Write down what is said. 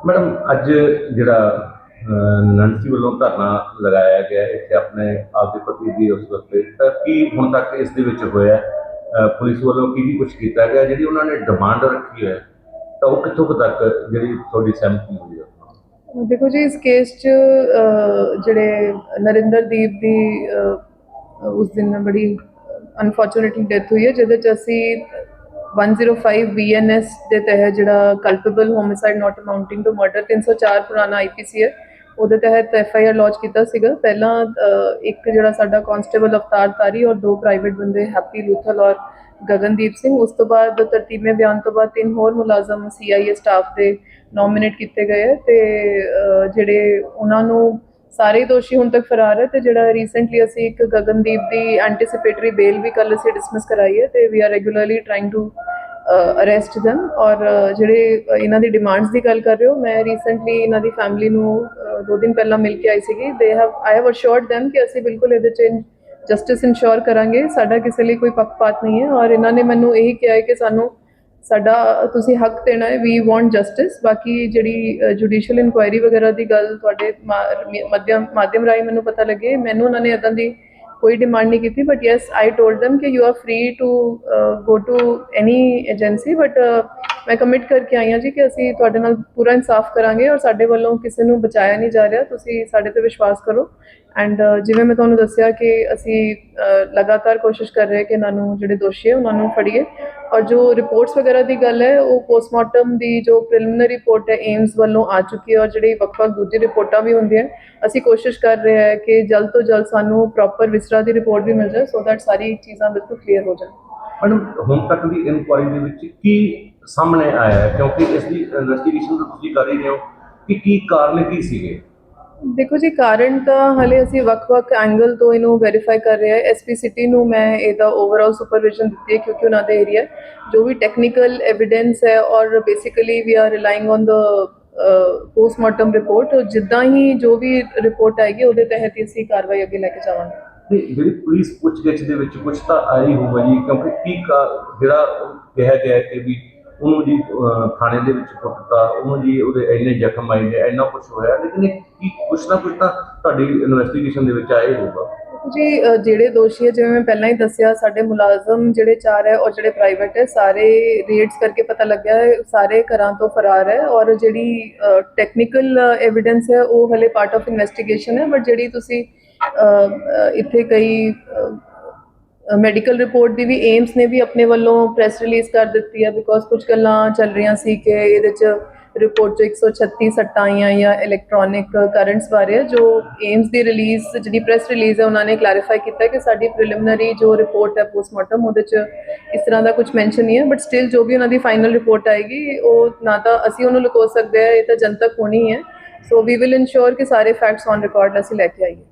Madam ਅੱਜ ਜਿਹੜਾ ਅਹ, ਵੱਲੋਂ ਧਰਨਾ ਲਗਾਇਆ ਗਿਆ ਇੱਥੇ ਆਪਣੇ ਆਪ ਦੇ ਪਤੀ ਦੀ ਉਸ ਵਕਤ ਤਾਂ ਕੀ ਹੁਣ ਤੱਕ ਇਸ ਦੇ ਵਿੱਚ ਹੋਇਆ ਪੁਲਿਸ ਵੱਲੋਂ ਕੀ ਕੀ ਕੁਝ ਕੀਤਾ ਗਿਆ? ਜਿਹੜੀ ਉਹਨਾਂ ਨੇ ਡਿਮਾਂਡ ਰੱਖੀ ਹੈ ਤਾਂ ਉਹ ਕਿੱਥੋਂ ਤੱਕ ਜਿਹੜੀ ਤੁਹਾਡੀ ਸਹਿਮਤੀ ਹੋਈ ਹੈ? ਦੇਖੋ ਜੀ ਇਸ ਕੇਸ 'ਚ ਜਿਹੜੇ ਨਰਿੰਦਰਦੀਪ ਦੀ ਉਸ ਦਿਨ ਬੜੀ ਅਨਫੋਰਚੂਨੇਟਲੀ ਡੈਥ ਹੋਈ ਹੈ ਜਿਹਦੇ 'ਚ ਅਸੀਂ 105 ਬੀਐਨਐਸ ਦੇ ਤਹਿਤ ਜਿਹੜਾ culpable homicide not amounting to murder 304 ਪੁਰਾਣਾ ਆਈਪੀਸੀ ਹੈ। ਉਹਦੇ ਤਹਿਤ ਐਫਆਈਆਰ ਲੌਂਚ ਕੀਤਾ ਸੀਗਾ। ਪਹਿਲਾਂ ਇੱਕ ਜਿਹੜਾ ਸਾਡਾ ਕਾਂਸਟੇਬਲ ਅਵਤਾਰ ਤਾਰੀ ਔਰ ਦੋ ਪ੍ਰਾਈਵੇਟ ਬੰਦੇ ਹੈਪੀ ਲੂਥਲ ਔਰ ਗਗਨਦੀਪ ਸਿੰਘ। ਉਸ ਤੋਂ ਬਾਅਦ ਤਰਤੀਬੇ ਬਿਆਨ ਤੋਂ ਬਾਅਦ ਤਿੰਨ ਹੋਰ ਮੁਲਾਜ਼ਮ ਸੀਆਈਏ ਸਟਾਫ ਦੇ ਨੋਮੀਨੇਟ ਕੀਤੇ ਗਏ ਹੈ ਤੇ ਜਿਹੜੇ ਉਹਨਾਂ ਨੂੰ ਸਾਰੇ ਹੀ ਦੋਸ਼ੀ ਹੁਣ ਤੱਕ ਫਰਾਰ ਹੈ ਤੇ ਜਿਹੜਾ ਰੀਸੈਂਟਲੀ ਅਸੀਂ ਇੱਕ ਗਗਨਦੀਪ ਦੀ ਐਂਟੀਸਿਪੇਟਰੀ ਬੇਲ ਵੀ ਕੱਲ ਅਸੀਂ ਡਿਸਮਿਸ ਕਰਾਈ ਹੈ ਤੇ we are regularly trying to arrest them ਔਰ ਜਿਹੜੇ ਇਹਨਾਂ ਦੀ ਡਿਮਾਂਡਸ ਦੀ ਗੱਲ ਕਰ ਰਹੇ ਹੋ, ਮੈਂ ਰੀਸੈਂਟਲੀ ਇਹਨਾਂ ਦੀ ਫੈਮਿਲੀ ਨੂੰ ਦੋ ਦਿਨ ਪਹਿਲਾਂ ਮਿਲ ਕੇ ਆਈ ਸੀਗੀ ਦੇ have I have assured them ਕਿ ਅਸੀਂ ਬਿਲਕੁਲ ਇਹਦੇ 'ਚ ਜਸਟਿਸ ਇਨਸ਼ੋਰ ਕਰਾਂਗੇ, ਸਾਡਾ ਕਿਸੇ ਲਈ ਕੋਈ ਪੱਖਪਾਤ ਨਹੀਂ ਹੈ ਔਰ ਇਹਨਾਂ ਨੇ ਮੈਨੂੰ ਇਹੀ ਕਿਹਾ ਹੈ ਕਿ ਸਾਨੂੰ ਸਾਡਾ, ਤੁਸੀਂ ਹੱਕ ਦੇਣਾ ਹੈ ਵੀ ਵਾਂਟ ਜਸਟਿਸ ਬਾਕੀ ਜਿਹੜੀ ਜੁਡੀਸ਼ੀਅਲ ਇਨਕੁਆਇਰੀ ਵਗੈਰਾ ਦੀ ਗੱਲ ਤੁਹਾਡੇ ਮਾ- ਮਾਧਿਅਮ ਮਾਧਿਅਮ ਰਾਹੀਂ ਮੈਨੂੰ ਪਤਾ ਲੱਗੇ। ਮੈਨੂੰ ਉਹਨਾਂ ਨੇ ਇਦਾਂ ਦੀ ਕੋਈ ਡਿਮਾਂਡ ਨਹੀਂ ਕੀਤੀ but yes I told them ਕਿ you are free to go to any agency but ਮੈਂ ਕਮਿਟ ਕਰਕੇ ਆਈ ਹਾਂ ਜੀ ਕਿ ਅਸੀਂ ਤੁਹਾਡੇ ਨਾਲ ਪੂਰਾ ਇਨਸਾਫ ਕਰਾਂਗੇ ਔਰ ਸਾਡੇ ਵੱਲੋਂ ਕਿਸੇ ਨੂੰ ਬਚਾਇਆ ਨਹੀਂ ਜਾ ਰਿਹਾ। ਤੁਸੀਂ ਸਾਡੇ ਤੇ ਵਿਸ਼ਵਾਸ ਕਰੋ। ਐਂਡ ਜਿਵੇਂ ਮੈਂ ਤੁਹਾਨੂੰ ਦੱਸਿਆ ਕਿ ਅਸੀਂ ਲਗਾਤਾਰ ਕੋਸ਼ਿਸ਼ ਕਰ ਰਹੇ ਕਿ ਇਹਨਾਂ ਨੂੰ ਜਿਹੜੇ ਦੋਸ਼ੀ ਹੈ, ਉਹਨਾਂ ਨੂੰ ਫੜੀਏ। ਔਰ ਜੋ ਰਿਪੋਰਟਸ ਵਗੈਰਾ ਦੀ ਗੱਲ ਹੈ, ਉਹ ਪੋਸਟਮਾਰਟਮ ਦੀ ਜੋ ਪ੍ਰੀਲਿਮਿਨਰੀ ਰਿਪੋਰਟ ਹੈ ਏਮਸ ਵੱਲੋਂ ਆ ਚੁੱਕੀ ਹੈ ਔਰ ਜਿਹੜੀ ਵੱਖ-ਵੱਖ ਦੂਜੀ ਰਿਪੋਰਟਾਂ ਵੀ ਹੁੰਦੀਆਂ ਅਸੀਂ ਕੋਸ਼ਿਸ਼ ਕਰ ਰਹੇ ਹਾਂ ਕਿ ਜਲਦ ਤੋਂ ਜਲਦ ਸਾਨੂੰ ਪ੍ਰੋਪਰ ਵਿਸਰਾ ਦੀ ਰਿਪੋਰਟ ਵੀ ਮਿਲ ਜਾਏ ਸੋ ਦੈਟ ਸਾਰੀ ਚੀਜ਼ਾਂ ਬਿਲਕੁਲ ਕਲੀਅਰ ਹੋ ਜਾਣ। ਮੈਡਮ ਹੁਣ ਤੱਕ ਦੀ ਇਨਕੁਆਇਰੀ ਦੇ ਵਿੱਚ ਕੀ ਸਾਹਮਣੇ ਆਇਆ ਹੈ? ਕਿਉਂਕਿ ਇਸ ਦੀ ਇਨਵੈਸਟੀਗੇਸ਼ਨ ਤੁਸੀਂ ਕਰ ਰਹੇ ਹੋ। ਕਿ ਕੀ ਕਾਰਨ ਕੀ ਸੀਗੇ? ਦੇਖੋ ਜੀ, ਕਾਰਨ ਤਾਂ ਹਲੇ ਅਸੀਂ ਵੱਖ-ਵੱਖ ਐਂਗਲ ਤੋਂ ਇਹਨੂੰ ਵੈਰੀਫਾਈ ਕਰ ਰਹੇ ਹਾਂ। ਐਸਪੀ ਸਿਟੀ ਨੂੰ ਮੈਂ ਇਹਦਾ ਓਵਰਆਲ ਸੁਪਰਵਿਜ਼ਨ ਦਿੱਤੀ ਹੈ ਕਿਉਂਕਿ ਉਹਨਾਂ ਦਾ ਏਰੀਆ ਜੋ ਵੀ ਟੈਕਨੀਕਲ ਐਵੀਡੈਂਸ ਹੈ ਔਰ basically we are relying on the postmortem report ਜਿੱਦਾਂ ਹੀ ਜੋ ਵੀ ਰਿਪੋਰਟ ਆਏਗੀ, ਉਹਦੇ ਤਹਿਤ ਹੀ ਅਸੀਂ ਕਾਰਵਾਈ ਅੱਗੇ ਲੈ ਕੇ ਜਾਵਾਂਗੇ। ਤੇ ਜਿਹੜੀ ਪੁਲਿਸ ਪੁੱਛਗਿੱਛ ਦੇ ਵਿੱਚ ਕੁਝ ਤਾਂ ਆਈ ਹੋਊਗਾ ਜੀ, ਕਿਉਂਕਿ ਕੀ ਜਿਹੜਾ ਕਿਹਾ ਗਿਆ ਕਿ ਵੀ ਉਹਨੂੰ ਜੀ ਅਹ, ਥਾਣੇ ਦੇ ਵਿੱਚ ਕੁੱਟਤਾ ਉਹਨੂੰ ਜੀ ਉਹਦੇ ਇੰਨੇ ਜ਼ਖਮ ਆਏ ਨੇ ਇੰਨਾ ਕੁਝ ਹੋਇਆ ਲੇਕਿਨ ਇਹ ਕੀ ਕੁਛ ਨਾ ਕੁਛ ਤਾਂ ਤੁਹਾਡੀ ਇਨਵੈਸਟੀਗੇਸ਼ਨ ਦੇ ਵਿੱਚ ਆਇਆ ਹੋਊਗਾ। ਜੀ ਅ, ਜਿਹੜੇ ਦੋਸ਼ੀ ਹੈ ਜਿਵੇਂ ਮੈਂ ਪਹਿਲਾਂ ਹੀ ਦੱਸਿਆ ਸਾਡੇ ਮੁਲਾਜ਼ਮ ਜਿਹੜੇ ਚਾਰ ਹੈ ਔਰ ਜਿਹੜੇ ਪ੍ਰਾਈਵੇਟ ਹੈ ਸਾਰੇ ਰੇਡਸ ਕਰਕੇ ਪਤਾ ਲੱਗਿਆ ਹੈ ਸਾਰੇ ਘਰਾਂ ਤੋਂ ਫਰਾਰ ਹੈ ਔਰ ਜਿਹੜੀ ਟੈਕਨੀਕਲ ਐਵੀਡੈਂਸ ਹੈ ਉਹ ਹਲੇ ਪਾਰਟ ਆਫ ਇਨਵੈਸਟੀਗੇਸ਼ਨ ਹੈ ਬਟ ਜਿਹੜੀ ਤੁਸੀਂ ਅ, ਅ, ਇੱਥੇ ਕਈ ਮੈਡੀਕਲ ਰਿਪੋਰਟ ਦੀ ਵੀ ਏਮਸ ਨੇ ਵੀ ਆਪਣੇ ਵੱਲੋਂ ਪ੍ਰੈਸ ਰਿਲੀਜ਼ ਕਰ ਦਿੱਤੀ ਹੈ ਬਿਕੋਜ਼ ਕੁਝ ਗੱਲਾਂ ਚੱਲ ਰਹੀਆਂ ਸੀ ਕਿ ਇਹਦੇ ਚ ਰਿਪੋਰਟ 'ਚ 136 ਸੱਟਾਂ ਆਈਆਂ ਜਾਂ ਇਲੈਕਟ੍ਰੋਨਿਕ ਕਰੰਟਸ ਬਾਰੇ ਹੈ, ਜੋ ਏਮਸ ਦੀ ਰਿਲੀਜ਼ ਜਿਹੜੀ ਪ੍ਰੈਸ ਰਿਲੀਜ਼ ਹੈ ਉਹਨਾਂ ਨੇ ਕਲੈਰੀਫਾਈ ਕੀਤਾ ਕਿ ਸਾਡੀ ਪ੍ਰੀਲਿਮਿਨਰੀ ਜੋ ਰਿਪੋਰਟ ਹੈ ਪੋਸਟਮਾਰਟਮ ਉਹਦੇ 'ਚ ਇਸ ਤਰ੍ਹਾਂ ਦਾ ਕੁਝ ਮੈਂਸ਼ਨ ਨਹੀਂ ਹੈ ਬਟ ਸਟਿਲ ਜੋ ਵੀ ਉਹਨਾਂ ਦੀ ਫਾਈਨਲ ਰਿਪੋਰਟ ਆਏਗੀ ਉਹ ਨਾ ਤਾਂ ਅਸੀਂ ਉਹਨੂੰ ਲੁਕੋ ਸਕਦੇ ਹਾਂ ਇਹ ਤਾਂ ਜਨਤਕ ਹੋਣੀ ਹੈ। ਸੋ ਵੀ ਵਿਲ ਇਨਸ਼ੋਰ ਕਿ ਸਾਰੇ ਫੈਕਟਸ ਔਨ ਰਿਕਾਰਡ ਅਸੀਂ ਲੈ ਕੇ ਆਈਏ।